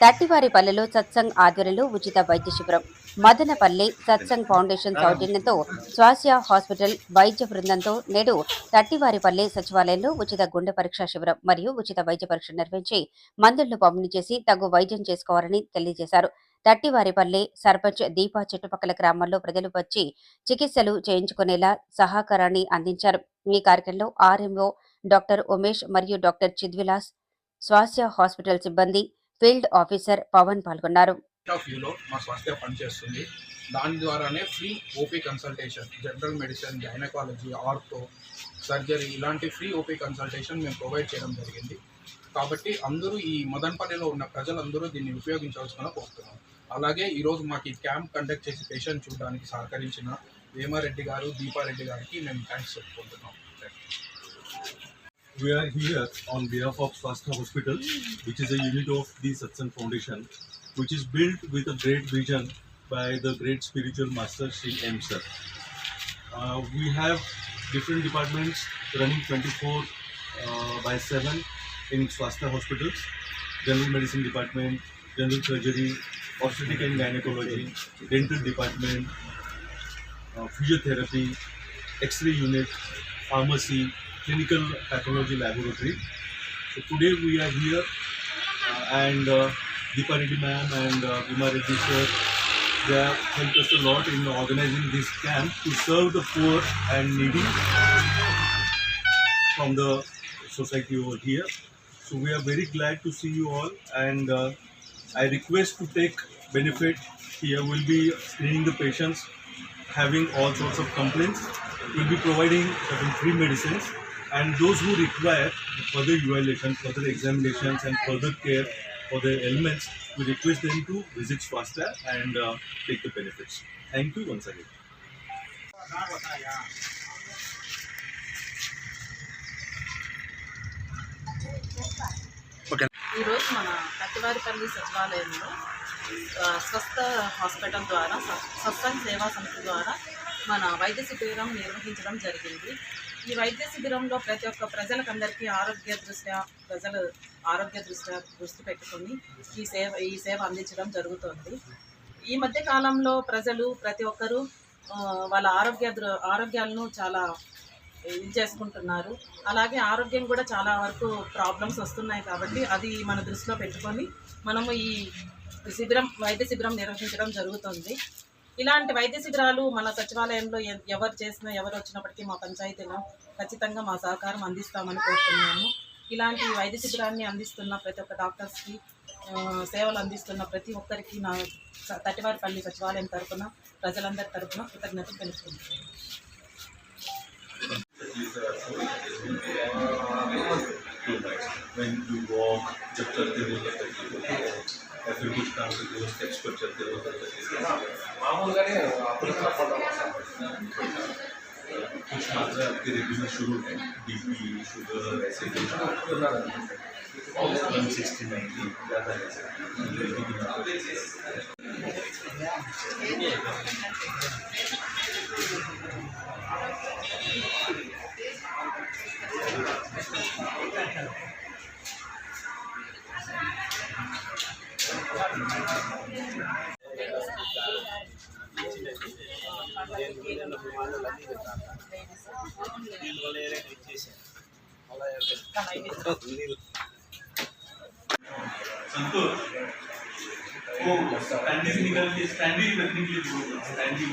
తట్టివారిపల్లెలో సత్సంగ్ ఆధ్వర్యంలో ఉచిత వైద్య శిబిరం. మదనపల్లె సత్సంగ్ ఫౌండేషన్ సౌజన్యంతో స్వాస్థ్య హాస్పిటల్ వైద్య బృందంతో నేడు తట్టివారిపల్లె సచివాలయంలో ఉచిత గుండె పరీక్ష శిబిరం మరియు ఉచిత వైద్య పరీక్ష నిర్వహించి మందులను పంపిణీ చేసి తగు వైద్యం చేసుకోవాలని తెలియజేశారు. తట్టివారిపల్లె సర్పంచ్ దీపా చుట్టుపక్కల గ్రామాల్లో ప్రజలు వచ్చి చికిత్సలు చేయించుకునేలా సహకారాన్ని అందించారు. ఈ కార్యక్రమంలో ఆర్ఎంఓ డాక్టర్ ఉమేష్ మరియు డాక్టర్ చిద్విలాస్ స్వాస్థ్య హాస్పిటల్ సిబ్బంది ఫీల్డ్ ఆఫీసర్ పవన్ పాల్గొన్నారు. ఆఫ్ మా స్వాస్థ్య పనిచేస్తుంది. దాని ద్వారానే free OP consultation general medicine gynaecology ortho surgery ఇలాంటి ఫ్రీ ఓపీ కన్సల్టేషన్ మేము ప్రొవైడ్ చేయడం జరిగింది. కాబట్టి అందరూ ఈ మదన్పల్లిలో ఉన్న ప్రజలందరూ దీన్ని ఉపయోగించవలసిన కోరుతున్నాం. అలాగే ఈరోజు మాకు ఈ క్యాంప్ కండక్ట్ చేసి పేషెంట్ చూడడానికి సహకరించిన వేమారెడ్డి గారు దీపారెడ్డి గారికి మేము థ్యాంక్స్ చెప్పుకుంటున్నాం. We are here on behalf of Swasthya Hospital, which is a unit of the Satsang Foundation, which is built with a great vision by the great spiritual master Sri M. Sir. Uh, we have different departments running 24 uh, by 7 in Swasthya hospitals, general medicine department, general surgery, obstetric and gynecology, dental department, uh, physiotherapy, X-ray unit, pharmacy, clinical pathology laboratory. So today we are here uh, and uh, Deepa Reddy ma'am and uh, Reddy sir, they have helped us a lot in organizing this camp to serve the poor and needy from the society over here. So we are very glad to see you all and uh, I request to take benefit here. We'll be screening the patients having all sorts of complaints. We'll be providing certain free medicines and those who require further evaluation, further examinations and further care for their ailments, we request them to visit Swasthya and uh, take the benefits. Thank you once again. ఈరోజు మన కట్టివారిపల్లి సచివాలయంలో స్వస్థ hospital ద్వారా స- సత్సంగ్ సేవా సంస్థ ద్వారా మన వైద్య శిబిరం నిర్వహించడం జరిగింది ఈ వైద్య శిబిరంలో ప్రతి ఒక్క ప్రజలకందరికీ ఆరోగ్య దృష్ట్యా ప్రజలు ఆరోగ్య దృష్ట్యా దృష్టి పెట్టుకొని ఈ సేవ ఈ సేవ అందించడం జరుగుతుంది. ఈ మధ్య కాలంలో ప్రజలు ప్రతి ఒక్కరూ వాళ్ళ ఆరోగ్య దృ- ఆరోగ్యాలను చాలా ఇది చేసుకుంటున్నారు. అలాగే ఆరోగ్యం కూడా చాలా వరకు ప్రాబ్లమ్స్ వస్తున్నాయి కాబట్టి అది మన దృష్టిలో పెట్టుకొని మనము ఈ శిబిరం వైద్య శిబిరం నిర్వహించడం జరుగుతుంది. ఇలాంటి వైద్య శిబిరాలు మన సచివాలయంలో ఎవరు చేసినా ఎవరు వచ్చినప్పటికీ మా పంచాయతీలో ఖచ్చితంగా మా సహకారం అందిస్తామని కోరుతున్నాము ఇలాంటి వైద్య శిబిరాన్ని అందిస్తున్న ప్రతి ఒక్క డాక్టర్స్కి సేవలు అందిస్తున్న ప్రతి ఒక్కరికి నా తటివారిపల్లి సచివాలయం తరఫున ప్రజలందరి తరఫున కృతజ్ఞతలు తెలుపుతున్నాను When you walk. या फिर कुछ काम करते हो उसके एक्सपर्ट चलते हो? कुछ मात्रा आपके रेगुलर शुरू है बी पी शुगर ऐसे कुछ? वन सिक्सटी नाइन्टी ज़्यादा है संतोष वो स्टैंडी से निकल के स्टैंडी रखने के लिए बोल स्टैंडी